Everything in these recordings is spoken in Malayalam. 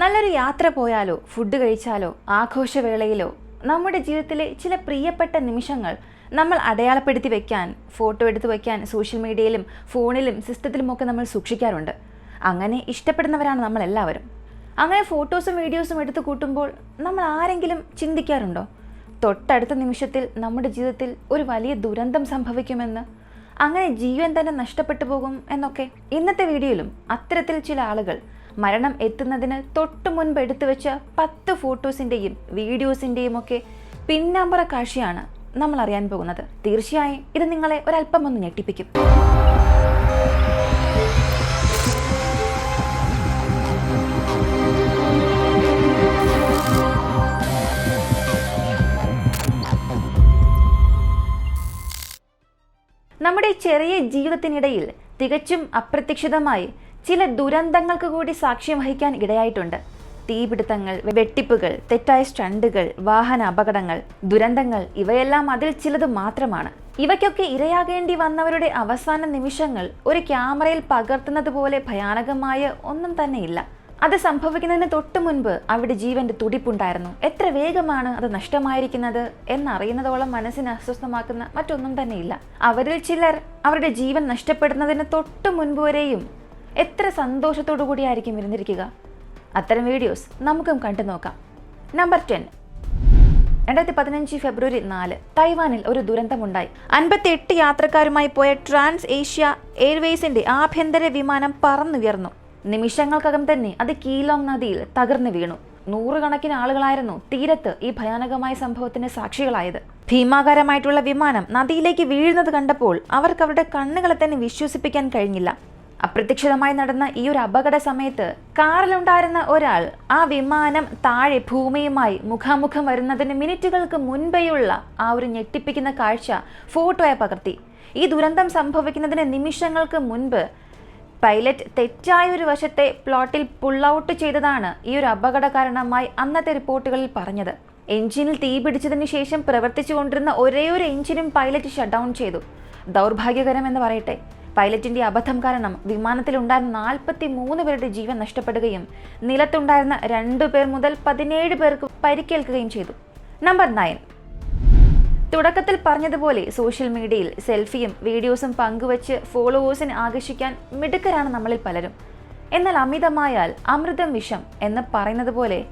നല്ലൊരു യാത്ര പോയാലോ ഫുഡ് കഴിച്ചാലോ ആഘോഷവേളയിലോ നമ്മുടെ ജീവിതത്തിലെ ചില പ്രിയപ്പെട്ട നിമിഷങ്ങൾ നമ്മൾ അടയാളപ്പെടുത്തി വെക്കാൻ ഫോട്ടോ എടുത്തു വയ്ക്കാൻ സോഷ്യൽ മീഡിയയിലും ഫോണിലും സിസ്റ്റത്തിലുമൊക്കെ നമ്മൾ സൂക്ഷിക്കാറുണ്ട്. അങ്ങനെ ഇഷ്ടപ്പെടുന്നവരാണ് നമ്മൾ എല്ലാവരും അങ്ങനെ ഫോട്ടോസും വീഡിയോസും എടുത്ത് കൂട്ടുമ്പോൾ നമ്മൾ ആരെങ്കിലും ചിന്തിക്കാറുണ്ടോ? തൊട്ടടുത്ത നിമിഷത്തിൽ നമ്മുടെ ജീവിതത്തിൽ ഒരു വലിയ ദുരന്തം സംഭവിക്കുമെന്ന്? അങ്ങനെ ജീവൻ തന്നെ നഷ്ടപ്പെട്ടു പോകും എന്നൊക്കെ? ഇന്നത്തെ വീഡിയോയിലും അത്തരത്തിൽ ചില ആളുകൾ മരണം എത്തുന്നതിന് തൊട്ടു മുൻപ് എടുത്തു വെച്ച പത്ത് ഫോട്ടോസിന്റെയും വീഡിയോസിന്റെയും ഒക്കെ പിന്നാമ്പറ കാഴ്ചയാണ് നമ്മൾ അറിയാൻ പോകുന്നത്. തീർച്ചയായും ഇത് നിങ്ങളെ ഒരല്പം ഒന്ന് ഞെട്ടിപ്പിക്കും. നമ്മുടെ ചെറിയ ജീവിതത്തിനിടയിൽ തികച്ചും അപ്രതീക്ഷിതമായി ചില ദുരന്തങ്ങൾക്ക് കൂടി സാക്ഷ്യം വഹിക്കാൻ ഇടയായിട്ടുണ്ട്. തീപിടുത്തങ്ങൾ വെട്ടിപ്പുകൾ തെറ്റായ സ്റ്റണ്ടുകൾ വാഹന അപകടങ്ങൾ ദുരന്തങ്ങൾ ഇവയെല്ലാം അതിൽ ചിലത് മാത്രമാണ്. ഇവയ്ക്കൊക്കെ ഇരയാകേണ്ടി വന്നവരുടെ അവസാന നിമിഷങ്ങൾ ഒരു ക്യാമറയിൽ പകർത്തുന്നത് പോലെ ഭയാനകമായ ഒന്നും തന്നെയില്ല. അത് സംഭവിക്കുന്നതിന് തൊട്ടു മുൻപ് അവിടെ ജീവന്റെ തുടിപ്പുണ്ടായിരുന്നു. എത്ര വേഗമാണ് അത് നഷ്ടമായിരിക്കുന്നത് എന്നറിയുന്നതോളം മനസ്സിനെ അസ്വസ്ഥമാക്കുന്ന മറ്റൊന്നും തന്നെയില്ല. അവരിൽ ചിലർ അവരുടെ ജീവൻ നഷ്ടപ്പെടുന്നതിന് തൊട്ടു മുൻപ് വരെയും എത്ര സന്തോഷത്തോടു കൂടിയായിരിക്കും ഇരുന്നിരിക്കുക? അത്തരം വീഡിയോസ് നമുക്കും കണ്ടു നോക്കാം. നമ്പർ ടെൻ രണ്ടായിരത്തി പതിനഞ്ച് ഫെബ്രുവരി നാല് തൈവാനിൽ ഒരു ദുരന്തമുണ്ടായി. അൻപത്തി എട്ട് യാത്രക്കാരുമായി പോയ ട്രാൻസ് ഏഷ്യ എയർവേസിന്റെ ആഭ്യന്തര വിമാനം പറന്നുയർന്നു. നിമിഷങ്ങൾക്കകം തന്നെ അത് കീലോങ് നദിയിൽ തകർന്നു വീണു. നൂറുകണക്കിന് ആളുകളായിരുന്നു തീരത്ത് ഈ ഭയാനകമായ സംഭവത്തിന് സാക്ഷികളായത്. ഭീമാകാരമായിട്ടുള്ള വിമാനം നദിയിലേക്ക് വീഴുന്നത് കണ്ടപ്പോൾ അവർക്ക് അവരുടെ കണ്ണുകളെ തന്നെ വിശ്വസിപ്പിക്കാൻ കഴിഞ്ഞില്ല. അപ്രതീക്ഷിതമായി നടന്ന ഈ ഒരു അപകട സമയത്ത് കാറിലുണ്ടായിരുന്ന ഒരാൾ ആ വിമാനം താഴെ ഭൂമിയുമായി മുഖാമുഖം വരുന്നതിന് മിനിറ്റുകൾക്ക് മുൻപേയുള്ള ആ ഒരു ഞെട്ടിപ്പിക്കുന്ന കാഴ്ച ഫോട്ടോയെ പകർത്തി. ഈ ദുരന്തം സംഭവിക്കുന്നതിന് നിമിഷങ്ങൾക്ക് മുൻപ് പൈലറ്റ് തെറ്റായ ഒരു വശത്തെ പ്ലോട്ടിൽ പുൾ ഔട്ട് ചെയ്തതാണ് ഈ ഒരു അപകട കാരണമായി അന്നത്തെ റിപ്പോർട്ടുകളിൽ പറഞ്ഞത്. എഞ്ചിനിൽ തീ പിടിച്ചതിന് ശേഷം പ്രവർത്തിച്ചുകൊണ്ടിരുന്ന ഒരേ ഒരു എഞ്ചിനും പൈലറ്റ് ഷട്ട് ഡൗൺ ചെയ്തു. ദൗർഭാഗ്യകരം എന്ന് പറയട്ടെ. പൈലറ്റിന്റെ അബദ്ധം കാരണം വിമാനത്തിലുണ്ടായിരുന്ന നാൽപ്പത്തി മൂന്ന് പേരുടെ ജീവൻ നഷ്ടപ്പെടുകയും നിലത്തുണ്ടായിരുന്ന രണ്ടു പേർ മുതൽ പതിനേഴ് പേർക്ക് പരിക്കേൽക്കുകയും ചെയ്തു. Number nine. തുടക്കത്തിൽ പറഞ്ഞതുപോലെ സോഷ്യൽ മീഡിയയിൽ സെൽഫിയും വീഡിയോസും പങ്കുവച്ച് ഫോളോവേഴ്സിനെ ആകർഷിക്കാൻ മിടുക്കരാണ് നമ്മളിൽ പലരും. എന്നാൽ അമിതമായാൽ അമൃതം വിഷം എന്ന് പറയുന്നത് പോലെ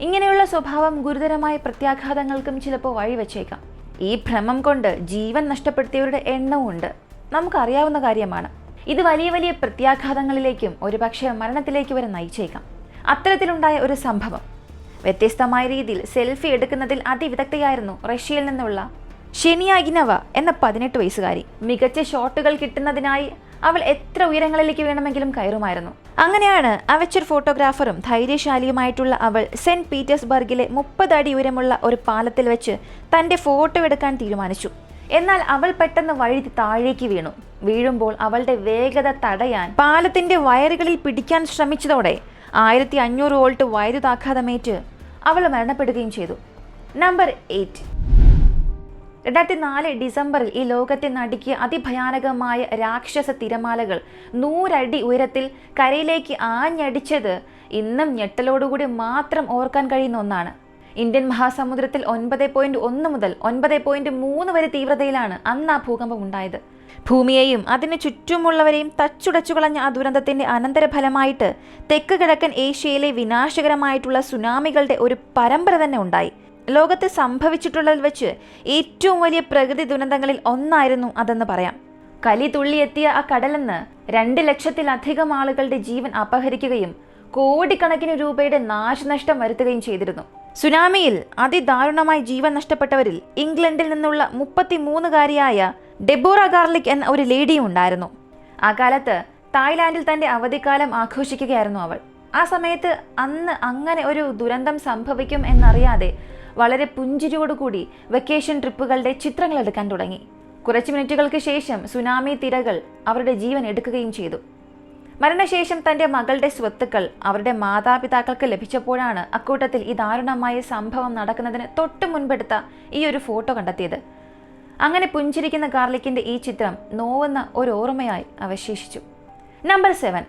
ഇങ്ങനെയുള്ള സ്വഭാവം ഗുരുതരമായ പ്രത്യാഘാതങ്ങൾക്കും ചിലപ്പോൾ വഴിവെച്ചേക്കാം. ഈ ഭ്രമം കൊണ്ട് ജീവൻ നഷ്ടപ്പെടുത്തിയവരുടെ എണ്ണവും ഉണ്ട്. നമുക്കറിയാവുന്ന കാര്യമാണ്. ഇത് വലിയ വലിയ പ്രത്യാഘാതങ്ങളിലേക്കും ഒരുപക്ഷെ മരണത്തിലേക്ക് വരെ നയിച്ചേക്കാം. അത്തരത്തിലുണ്ടായ ഒരു സംഭവം. വ്യത്യസ്തമായ രീതിയിൽ സെൽഫി എടുക്കുന്നതിൽ അതിവിദഗ്ധയായിരുന്നു റഷ്യയിൽ നിന്നുള്ള ഷെനിയാഗിനവ എന്ന പതിനെട്ട് വയസ്സുകാരി. മികച്ച ഷോട്ടുകൾ കിട്ടുന്നതിനായി അവൾ എത്ര ഉയരങ്ങളിലേക്ക് വേണമെങ്കിലും കയറുമായിരുന്നു. അങ്ങനെയാണ് അവച്ചർ ഫോട്ടോഗ്രാഫറും ധൈര്യശാലിയുമായിട്ടുള്ള അവൾ സെന്റ് പീറ്റേഴ്സ്ബർഗിലെ മുപ്പത് അടി ഉയരമുള്ള ഒരു പാലത്തിൽ വെച്ച് തന്റെ ഫോട്ടോ എടുക്കാൻ തീരുമാനിച്ചു. എന്നാൽ അവൾ പെട്ടെന്ന് വഴി താഴേക്ക് വീണു. വീഴുമ്പോൾ അവളുടെ വേഗത തടയാൻ പാലത്തിന്റെ വയറുകളിൽ പിടിക്കാൻ ശ്രമിച്ചതോടെ ആയിരത്തി അഞ്ഞൂറ് വോൾട്ട് വൈദ്യുതാഘാതമേറ്റ് അവൾ മരണപ്പെടുകയും ചെയ്തു. Number eight. രണ്ടായിരത്തി നാല് ഡിസംബറിൽ ഈ ലോകത്തെ നടുക്കിയ അതിഭയാനകമായ രാക്ഷസ തിരമാലകൾ നൂറടി ഉയരത്തിൽ കരയിലേക്ക് ആഞ്ഞടിച്ചത് ഇന്നും ഞെട്ടലോടുകൂടി മാത്രം ഓർക്കാൻ കഴിയുന്ന ഒന്നാണ്. ഇന്ത്യൻ മഹാസമുദ്രത്തിൽ ഒൻപത് പോയിന്റ് ഒന്ന് മുതൽ ഒൻപത് പോയിന്റ് മൂന്ന് വരെ തീവ്രതയിലാണ് അന്ന് ആ ഭൂകമ്പം ഉണ്ടായത്. ഭൂമിയെയും അതിന് ചുറ്റുമുള്ളവരെയും തച്ചുടച്ചു കളഞ്ഞ ആ ദുരന്തത്തിന്റെ അനന്തരഫലമായിട്ട് തെക്ക് കിഴക്കൻ ഏഷ്യയിലെ വിനാശകരമായിട്ടുള്ള സുനാമികളുടെ ഒരു പരമ്പര തന്നെ ഉണ്ടായി. ലോകത്ത് സംഭവിച്ചിട്ടുള്ളതിൽ വെച്ച് ഏറ്റവും വലിയ പ്രകൃതി ദുരന്തങ്ങളിൽ ഒന്നായിരുന്നു അതെന്ന് പറയാം. കലി തുള്ളിയെത്തിയ ആ കടലെന്ന് രണ്ട് ലക്ഷത്തിലധികം ആളുകളുടെ ജീവൻ അപഹരിക്കുകയും കോടിക്കണക്കിന് രൂപയുടെ നാശനഷ്ടം വരുത്തുകയും ചെയ്തിരുന്നു. സുനാമിയിൽ അതിദാരുണമായി ജീവൻ നഷ്ടപ്പെട്ടവരിൽ ഇംഗ്ലണ്ടിൽ നിന്നുള്ള മുപ്പത്തിമൂന്നുകാരിയായ ഡെബോറ ഗാർലിക് എന്ന ഒരു ലേഡിയും ഉണ്ടായിരുന്നു. ആ കാലത്ത് തായ്ലാന്റിൽ തന്റെ അവധിക്കാലം ആഘോഷിക്കുകയായിരുന്നു അവൾ. ആ സമയത്ത് അന്ന് അങ്ങനെ ഒരു ദുരന്തം സംഭവിക്കും എന്നറിയാതെ വളരെ പുഞ്ചിരിയോടുകൂടി വെക്കേഷൻ ട്രിപ്പുകളുടെ ചിത്രങ്ങൾ എടുക്കാൻ തുടങ്ങി. കുറച്ച് മിനിറ്റുകൾക്ക് ശേഷം സുനാമി തിരകൾ അവരുടെ ജീവൻ എടുക്കുകയും ചെയ്തു. മരണശേഷം തന്റെ മകളുടെ സ്വത്തുക്കൾ അവരുടെ മാതാപിതാക്കൾക്ക് ലഭിച്ചപ്പോഴാണ് അക്കൂട്ടത്തിൽ ഈ ദാരുണമായ സംഭവം നടക്കുന്നതിന് തൊട്ടു മുൻപെടുത്ത ഈ ഒരു ഫോട്ടോ കണ്ടെത്തിയത്. അങ്ങനെ പുഞ്ചിരിക്കുന്ന ഗാർലിക്കിന്റെ ഈ ചിത്രം നോവുന്ന ഒരു ഓർമ്മയായി അവശേഷിച്ചു. Number seven.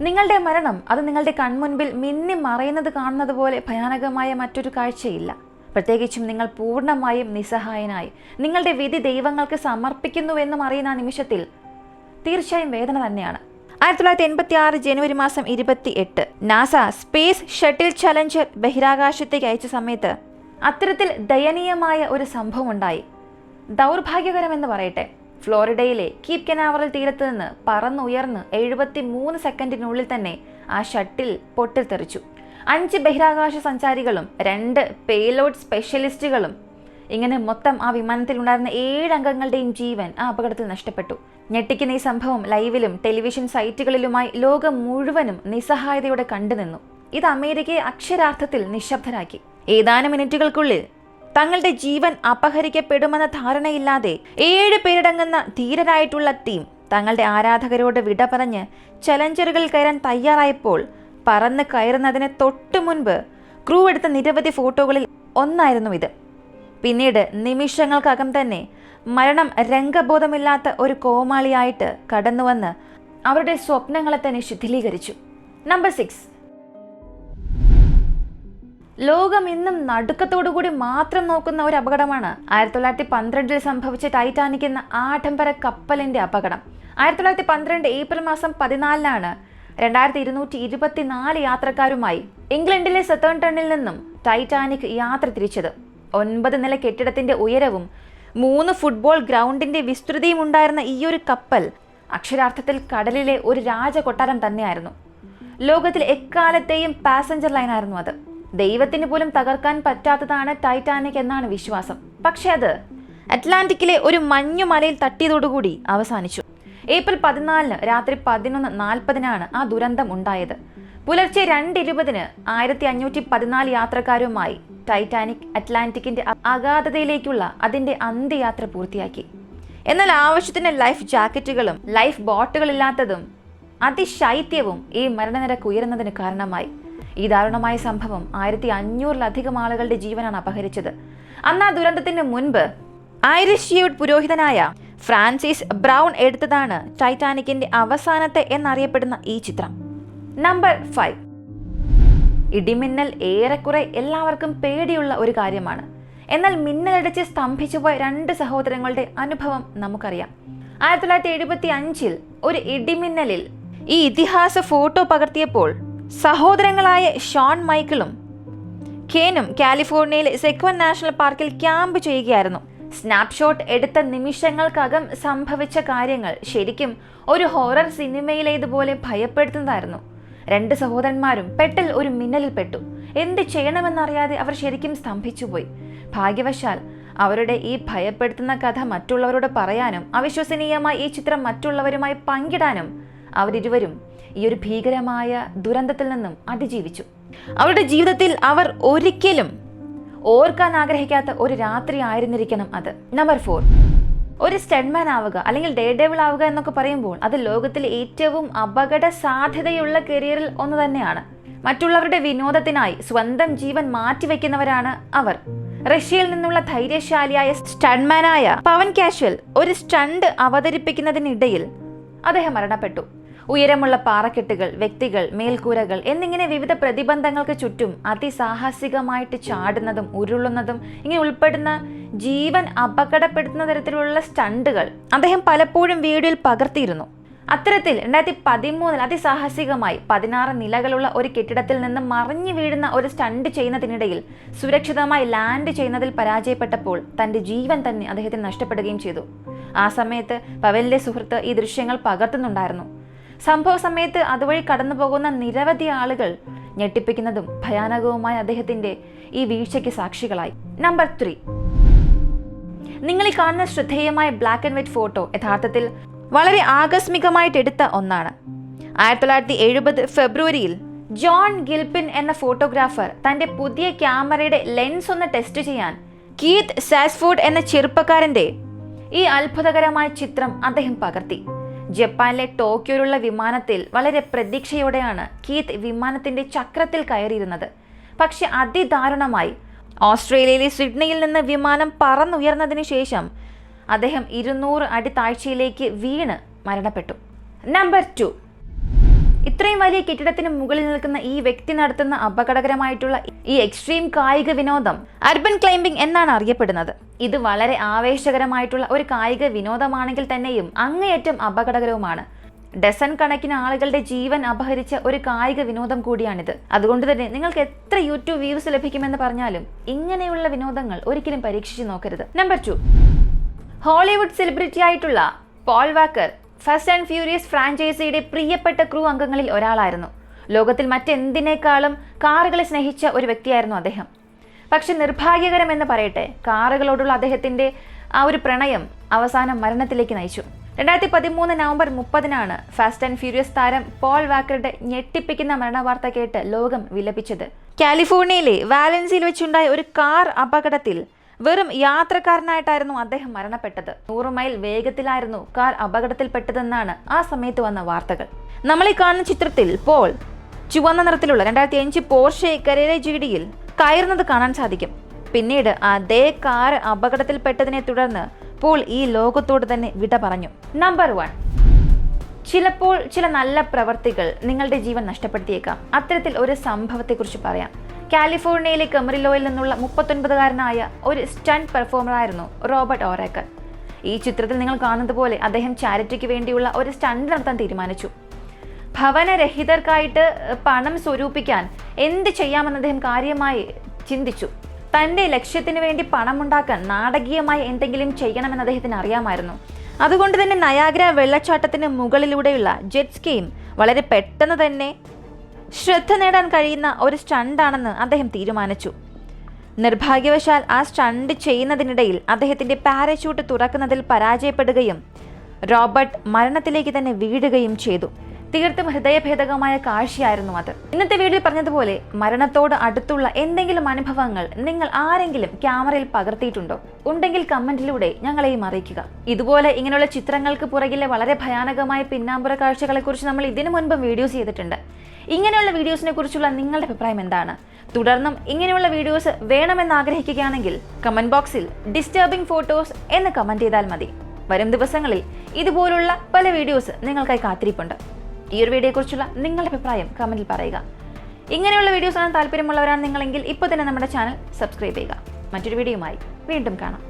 നിങ്ങളുടെ മരണം അത് നിങ്ങളുടെ കൺമുൻപിൽ മിന്നി മറയുന്നത് കാണുന്നത് പോലെ ഭയാനകമായ മറ്റൊരു കാഴ്ചയില്ല. പ്രത്യേകിച്ചും നിങ്ങൾ പൂർണമായും നിസ്സഹായനായി. നിങ്ങളുടെ വിധി ദൈവങ്ങൾക്ക് സമർപ്പിക്കുന്നുവെന്നും അറിയുന്ന നിമിഷത്തിൽ തീർച്ചയായും വേദന തന്നെയാണ്. ആയിരത്തി തൊള്ളായിരത്തി എൺപത്തി ആറ് ജനുവരി മാസം ഇരുപത്തി എട്ട് നാസ സ്പേസ് ഷട്ടിൽ ചലഞ്ചർ ബഹിരാകാശത്തേക്ക് അയച്ച സമയത്ത് അത്തരത്തിൽ ദയനീയമായ ഒരു സംഭവം ഉണ്ടായി. ദൗർഭാഗ്യകരമെന്ന് പറയട്ടെ ഫ്ലോറിഡയിലെ കീപ് കനാവറൽ തീരത്ത് നിന്ന് പറന്നുയർന്ന് എഴുപത്തി മൂന്ന് സെക്കൻഡിനുള്ളിൽ തന്നെ ആ ഷട്ടിൽ പൊട്ടിത്തെറിച്ചു. അഞ്ച് ബഹിരാകാശ സഞ്ചാരികളും രണ്ട് പേലോഡ് സ്പെഷ്യലിസ്റ്റുകളും ഇങ്ങനെ മൊത്തം ആ വിമാനത്തിൽ ഉണ്ടായിരുന്ന ഏഴ് അംഗങ്ങളുടെയും ജീവൻ ആ അപകടത്തിൽ നഷ്ടപ്പെട്ടു. ഞെട്ടിക്കുന്ന ഈ സംഭവം ലൈവിലും ടെലിവിഷൻ സൈറ്റുകളിലുമായി ലോകം മുഴുവനും നിസ്സഹായതയോടെ കണ്ടുനിന്നു ഇത് അമേരിക്കയെ അക്ഷരാർത്ഥത്തിൽ നിശബ്ദരാക്കി. ഏതാനും മിനിറ്റുകൾക്കുള്ളിൽ തങ്ങളുടെ ജീവൻ അപഹരിക്കപ്പെടുമെന്ന ധാരണയില്ലാതെ ഏഴ് പേരടങ്ങുന്ന ധീരരായിട്ടുള്ള ടീം തങ്ങളുടെ ആരാധകരോട് വിട പറഞ്ഞ് ചലഞ്ചറുകൾ കയറാൻ തയ്യാറായപ്പോൾ പറന്ന് കയറുന്നതിന് തൊട്ടു മുൻപ് ക്രൂ എടുത്ത നിരവധി ഫോട്ടോകളിൽ ഒന്നായിരുന്നു ഇത്. പിന്നീട് നിമിഷങ്ങൾക്കകം തന്നെ മരണം രംഗബോധമില്ലാത്ത ഒരു കോമാളിയായിട്ട് കടന്നുവന്ന് അവരുടെ സ്വപ്നങ്ങളെ തന്നെ ശിഥിലീകരിച്ചു നമ്പർ സിക്സ് ലോകം ഇന്നും നടുക്കത്തോടുകൂടി മാത്രം നോക്കുന്ന ഒരു അപകടമാണ് ആയിരത്തി തൊള്ളായിരത്തി പന്ത്രണ്ടിൽ സംഭവിച്ച ടൈറ്റാനിക് എന്ന ആഡംബര കപ്പലിന്റെ അപകടം. ആയിരത്തി തൊള്ളായിരത്തി പന്ത്രണ്ട് ഏപ്രിൽ മാസം പതിനാലിനാണ് രണ്ടായിരത്തി ഇരുന്നൂറ്റി ഇരുപത്തിനാല് യാത്രക്കാരുമായി ഇംഗ്ലണ്ടിലെ സെത്തേൺ ടണ്ണിൽ നിന്നും ടൈറ്റാനിക് യാത്ര തിരിച്ചത്. ഒൻപത് നില കെട്ടിടത്തിന്റെ ഉയരവും മൂന്ന് ഫുട്ബോൾ ഗ്രൗണ്ടിന്റെ വിസ്തൃതിയും ഉണ്ടായിരുന്ന ഈ ഒരു കപ്പൽ അക്ഷരാർത്ഥത്തിൽ കടലിലെ ഒരു രാജകൊട്ടാരം തന്നെയായിരുന്നു. ലോകത്തിൽ എക്കാലത്തെയും പാസഞ്ചർ ലൈനായിരുന്നു അത്. ദൈവത്തിന് പോലും തകർക്കാൻ പറ്റാത്തതാണ് ടൈറ്റാനിക് എന്നാണ് വിശ്വാസം. പക്ഷേ അത് അറ്റ്ലാന്റിക്കിലെ ഒരു മഞ്ഞുമലയിൽ തട്ടിയതോടുകൂടി അവസാനിച്ചു. ഏപ്രിൽ പതിനാലിന് രാത്രി പതിനൊന്ന് നാൽപ്പതിനാണ് ആ ദുരന്തം ഉണ്ടായത്. പുലർച്ചെ രണ്ട് ഇരുപതിന് ആയിരത്തി അഞ്ഞൂറ്റി പതിനാല് യാത്രക്കാരുമായി ടൈറ്റാനിക് അറ്റ്ലാന്റിക്കിന്റെ അഗാധതയിലേക്കുള്ള അതിന്റെ അന്ത്യയാത്ര പൂർത്തിയാക്കി. എന്നാൽ ആവശ്യത്തിന് ലൈഫ് ജാക്കറ്റുകളും ലൈഫ് ബോട്ടുകളില്ലാത്തതും അതിശൈത്യവും ഈ മരണനിരക്ക് ഉയരുന്നതിന് കാരണമായി. ഈ ദാരുണമായ സംഭവം ആയിരത്തി അഞ്ഞൂറിലധികം ആളുകളുടെ ജീവനാണ് അപഹരിച്ചത്. അന്ന് ആ ദുരന്തത്തിന് മുൻപ് ഐറിഷ് പുരോഹിതനായ ഫ്രാൻസിസ് ബ്രൗൺ എടുത്തതാണ് ടൈറ്റാനിക്കിന്റെ അവസാനത്തെ എന്നറിയപ്പെടുന്ന ഈ ചിത്രം. Number five. ഇടിമിന്നൽ ഏറെക്കുറെ എല്ലാവർക്കും പേടിയുള്ള ഒരു കാര്യമാണ്. എന്നാൽ മിന്നലടിച്ച് സ്തംഭിച്ചുപോയ രണ്ട് സഹോദരങ്ങളുടെ അനുഭവം നമുക്കറിയാം. ആയിരത്തി തൊള്ളായിരത്തി എഴുപത്തി അഞ്ചിൽ ഒരു ഇടിമിന്നലിൽ ഈ ഇതിഹാസ ഫോട്ടോ പകർത്തിയപ്പോൾ സഹോദരങ്ങളായ ഷോൺ മൈക്കിളും കേനും കാലിഫോർണിയയിലെ സെക്വൻ നാഷണൽ പാർക്കിൽ ക്യാമ്പ് ചെയ്യുകയായിരുന്നു. സ്നാപ്ഷോട്ട് എടുത്ത നിമിഷങ്ങൾക്കകം സംഭവിച്ച കാര്യങ്ങൾ ശരിക്കും ഒരു ഹൊറർ സിനിമയിലേതുപോലെ ഭയപ്പെടുത്തുന്നതായിരുന്നു. രണ്ട് സഹോദരന്മാരും പെട്ടൽ ഒരു മിന്നലിൽ പെട്ടു. എന്ത് ചെയ്യണമെന്നറിയാതെ അവർ ശരിക്കും സ്തംഭിച്ചുപോയി. ഭാഗ്യവശാൽ അവരുടെ ഈ ഭയപ്പെടുത്തുന്ന കഥ മറ്റുള്ളവരോട് പറയാനും അവിശ്വസനീയമായി ഈ ചിത്രം മറ്റുള്ളവരുമായി പങ്കിടാനും അവരിരുവരും ഈ ഒരു ഭീകരമായ ദുരന്തത്തിൽ നിന്നും അതിജീവിച്ചു. അവരുടെ ജീവിതത്തിൽ അവർ ഒരിക്കലും ഓർക്കാൻ ആഗ്രഹിക്കാത്ത ഒരു രാത്രി ആയിരുന്നിരിക്കണം അത്. നമ്പർ ഫോർ ഒരു സ്റ്റെഡ്മാൻ ആവുക അല്ലെങ്കിൽ ഡേ ഡേവിൾ ആവുക എന്നൊക്കെ പറയുമ്പോൾ അത് ലോകത്തിലെ ഏറ്റവും അപകട സാധ്യതയുള്ള കരിയറിൽ ഒന്ന് തന്നെയാണ്. മറ്റുള്ളവരുടെ വിനോദത്തിനായി സ്വന്തം ജീവൻ മാറ്റിവെക്കുന്നവരാണ് അവർ. റഷ്യയിൽ നിന്നുള്ള ധൈര്യശാലിയായ സ്റ്റൺമാനായ പവൻ കാഷ്വൽ ഒരു സ്റ്റണ്ട് അവതരിപ്പിക്കുന്നതിനിടയിൽ അദ്ദേഹം മരണപ്പെട്ടു. ഉയരമുള്ള പാറക്കെട്ടുകൾ വ്യക്തികൾ മേൽക്കൂരകൾ എന്നിങ്ങനെ വിവിധ പ്രതിബന്ധങ്ങൾക്ക് ചുറ്റും അതിസാഹസികമായിട്ട് ചാടുന്നതും ഉരുളുന്നതും ഇങ്ങനെ ഉൾപ്പെടുന്ന ജീവൻ അപകടപ്പെടുത്തുന്ന തരത്തിലുള്ള സ്റ്റണ്ടുകൾ അദ്ദേഹം പലപ്പോഴും വീഡിയോയിൽ പകർത്തിയിരുന്നു. അത്തരത്തിൽ രണ്ടായിരത്തി പതിമൂന്നിൽ അതിസാഹസികമായി പതിനാറ് നിലകളുള്ള ഒരു കെട്ടിടത്തിൽ നിന്ന് മറിഞ്ഞു വീഴുന്ന ഒരു സ്റ്റണ്ട് ചെയ്യുന്നതിനിടയിൽ സുരക്ഷിതമായി ലാൻഡ് ചെയ്യുന്നതിൽ പരാജയപ്പെട്ടപ്പോൾ തന്റെ ജീവൻ തന്നെ അദ്ദേഹത്തിന് നഷ്ടപ്പെടുകയും ചെയ്തു. ആ സമയത്ത് പവലിന്റെ സുഹൃത്ത് ഈ ദൃശ്യങ്ങൾ പകർത്തുന്നുണ്ടായിരുന്നു. സംഭവ സമയത്ത് അതുവഴി കടന്നു പോകുന്ന നിരവധി ആളുകൾ ഞെട്ടിപ്പിക്കുന്നതും ഭയാനകവുമായ അദ്ദേഹത്തിന്റെ ഈ വീഴ്ചയ്ക്ക് സാക്ഷികളായി. നമ്പർ ത്രീ നിങ്ങൾ ഈ കാണുന്ന ശ്രദ്ധേയമായ ബ്ലാക്ക് ആൻഡ് വൈറ്റ് ഫോട്ടോ യഥാർത്ഥത്തിൽ വളരെ ആകസ്മികമായിട്ട് എടുത്ത ഒന്നാണ്. ആയിരത്തി തൊള്ളായിരത്തി എഴുപത് ഫെബ്രുവരിയിൽ ജോൺ ഗിൽപിൻ എന്ന ഫോട്ടോഗ്രാഫർ തന്റെ പുതിയ ക്യാമറയുടെ ലെൻസ് ഒന്ന് ടെസ്റ്റ് ചെയ്യാൻ കീത്ത് സാസ്ഫോർഡ് എന്ന ചെറുപ്പക്കാരന്റെ ഈ അത്ഭുതകരമായ ചിത്രം അദ്ദേഹം പകർത്തി. ജപ്പാനിലെ ടോക്കിയോയിലുള്ള വിമാനത്തിൽ വളരെ പ്രതീക്ഷയോടെയാണ് കീത്ത് വിമാനത്തിന്റെ ചക്രത്തിൽ കയറിയിരുന്നത്. പക്ഷെ അതിദാരുണമായി. ഓസ്ട്രേലിയയിലെ സിഡ്നിയിൽ നിന്ന് വിമാനം പറന്നുയർന്നതിന് ശേഷം അദ്ദേഹം ഇരുന്നൂറ് അടി താഴ്ചയിലേക്ക് വീണ് മരണപ്പെട്ടു. Number two. ഇത്രയും വലിയ കെട്ടിടത്തിന് മുകളിൽ നിൽക്കുന്ന ഈ വ്യക്തി നടത്തുന്ന അപകടകരമായിട്ടുള്ള ഈ എക്സ്ട്രീം കായിക വിനോദം അർബൻ ക്ലൈംബിംഗ് എന്നാണ് അറിയപ്പെടുന്നത്. ഇത് വളരെ ആവേശകരമായിട്ടുള്ള ഒരു കായിക വിനോദമാണെങ്കിൽ തന്നെയും അങ്ങേയറ്റം അപകടകരവുമാണ്. ഡസൺ കണക്കിന് ആളുകളുടെ ജീവൻ അപഹരിച്ച ഒരു കായിക വിനോദം കൂടിയാണിത്. അതുകൊണ്ട് തന്നെ നിങ്ങൾക്ക് എത്ര യൂട്യൂബ് വ്യൂസ് ലഭിക്കുമെന്ന് പറഞ്ഞാലും ഇങ്ങനെയുള്ള വിനോദങ്ങൾ ഒരിക്കലും പരീക്ഷിച്ചു നോക്കരുത്. നമ്പർ ടു ഹോളിവുഡ് സെലിബ്രിറ്റി ആയിട്ടുള്ള Paul Walker fast and furious ഫ്രാഞ്ചൈസിയുടെ പ്രിയപ്പെട്ട ക്രൂ അംഗങ്ങളിൽ ഒരാളായിരുന്നു. ലോകത്തിൽ മറ്റെന്തിനേക്കാളും കാറുകളെ സ്നേഹിച്ച ഒരു വ്യക്തിയായിരുന്നു അദ്ദേഹം. പക്ഷെ നിർഭാഗ്യകരമെന്ന് പറയട്ടെ കാറുകളോടുള്ള അദ്ദേഹത്തിന്റെ ആ ഒരു പ്രണയം അവസാനം മരണത്തിലേക്ക് നയിച്ചു. രണ്ടായിരത്തി പതിമൂന്ന് നവംബർ മുപ്പതിനാണ് ഫാസ്റ്റ് ആൻഡ് ഫ്യൂരിയസ് താരം പോൾ വാക്കറുടെ ഞെട്ടിപ്പിക്കുന്ന മരണവാർത്ത കേട്ട് ലോകം വിലപിച്ചത്. കാലിഫോർണിയയിലെ വാലൻസിയിൽ വെച്ചുണ്ടായ ഒരു കാർ അപകടത്തിൽ വെറും യാത്രക്കാരനായിട്ടായിരുന്നു അദ്ദേഹം മരണപ്പെട്ടത്. നൂറ് മൈൽ വേഗത്തിലായിരുന്നു കാർ അപകടത്തിൽപ്പെട്ടതെന്നാണ് ആ സമയത്ത് വന്ന വാർത്തകൾ. നമ്മൾ ഈ കാണുന്ന ചിത്രത്തിൽ പോൾ ചുവന്ന നിറത്തിലുള്ള രണ്ടായിരത്തി അഞ്ച് പോർഷെ കരേര ജി ഡിയിൽ കയറുന്നത് കാണാൻ സാധിക്കും. പിന്നീട് അതേ കാർ അപകടത്തിൽപ്പെട്ടതിനെ തുടർന്ന് പോൾ ഈ ലോകത്തോട് തന്നെ വിട പറഞ്ഞു. Number one. ചിലപ്പോൾ ചില നല്ല പ്രവർത്തികൾ നിങ്ങളുടെ ജീവൻ നഷ്ടപ്പെടുത്തിയേക്കാം. അത്തരത്തിൽ ഒരു സംഭവത്തെക്കുറിച്ച് പറയാം. കാലിഫോർണിയയിലെ കമറിലോയിൽ നിന്നുള്ള മുപ്പത്തൊൻപതുകാരനായ ഒരു സ്റ്റണ്ട് പെർഫോമറായിരുന്നു റോബർട്ട് ഓറേക്കർ. ഈ ചിത്രത്തിൽ നിങ്ങൾ കാണുന്നത് പോലെ അദ്ദേഹം ചാരിറ്റിക്ക് വേണ്ടിയുള്ള ഒരു സ്റ്റണ്ട് നടത്താൻ തീരുമാനിച്ചു. ഭവനരഹിതർക്കായിട്ട് പണം സ്വരൂപിക്കാൻ എന്ത് ചെയ്യാമെന്ന് അദ്ദേഹം കാര്യമായി ചിന്തിച്ചു. തന്റെ ലക്ഷ്യത്തിന് വേണ്ടി പണമുണ്ടാക്കാൻ നാടകീയമായി എന്തെങ്കിലും ചെയ്യണമെന്ന് അദ്ദേഹത്തിന് അറിയാമായിരുന്നു. അതുകൊണ്ട് തന്നെ നയാഗ്ര വെള്ളച്ചാട്ടത്തിന് മുകളിലൂടെയുള്ള ജെറ്റ് സ്കീം വളരെ പെട്ടെന്ന് തന്നെ ശ്രദ്ധ നേടാൻ കഴിയുന്ന ഒരു സ്റ്റണ്ടാണെന്ന് അദ്ദേഹം തീരുമാനിച്ചു. നിർഭാഗ്യവശാൽ ആ സ്റ്റണ്ട് ചെയ്യുന്നതിനിടയിൽ അദ്ദേഹത്തിന്റെ പാരച്യൂട്ട് തുറക്കുന്നതിൽ പരാജയപ്പെടുകയും റോബർട്ട് മരണത്തിലേക്ക് തന്നെ വീഴുകയും ചെയ്തു. തീർത്തും ഹൃദയഭേദകമായ കാഴ്ചയായിരുന്നു അത്. ഇന്നത്തെ വീഡിയോയിൽ പറഞ്ഞതുപോലെ മരണത്തോട് അടുത്തുള്ള എന്തെങ്കിലും അനുഭവങ്ങൾ നിങ്ങൾ ആരെങ്കിലും ക്യാമറയിൽ പകർത്തിയിട്ടുണ്ടോ? ഉണ്ടെങ്കിൽ കമന്റിലൂടെ ഞങ്ങളെയും അറിയിക്കുക. ഇതുപോലെ ഇങ്ങനെയുള്ള ചിത്രങ്ങൾക്ക് പുറകിലെ വളരെ ഭയാനകമായ പിന്നാമ്പുറ കാഴ്ചകളെക്കുറിച്ച് നമ്മൾ ഇതിനു മുൻപും വീഡിയോസ് ചെയ്തിട്ടുണ്ട്. ഇങ്ങനെയുള്ള വീഡിയോസിനെ കുറിച്ചുള്ള നിങ്ങളുടെ അഭിപ്രായം എന്താണ്? തുടർന്നും ഇങ്ങനെയുള്ള വീഡിയോസ് വേണമെന്ന് ആഗ്രഹിക്കുകയാണെങ്കിൽ കമന്റ് ബോക്സിൽ ഡിസ്റ്റർബിംഗ് ഫോട്ടോസ് എന്ന് കമന്റ് ചെയ്താൽ മതി. വരും ദിവസങ്ങളിൽ ഇതുപോലുള്ള പല വീഡിയോസ് നിങ്ങൾക്കായി കാത്തിരിപ്പുണ്ട്. ഈ ഒരു വീഡിയോയെക്കുറിച്ചുള്ള നിങ്ങളുടെ അഭിപ്രായം കമന്റിൽ പറയുക. ഇങ്ങനെയുള്ള വീഡിയോസ് കാണാൻ താല്പര്യമുള്ളവരാണ് നിങ്ങളെങ്കിൽ ഇപ്പോൾ തന്നെ നമ്മുടെ ചാനൽ സബ്സ്ക്രൈബ് ചെയ്യുക. മറ്റൊരു വീഡിയോയുമായി വീണ്ടും കാണാം.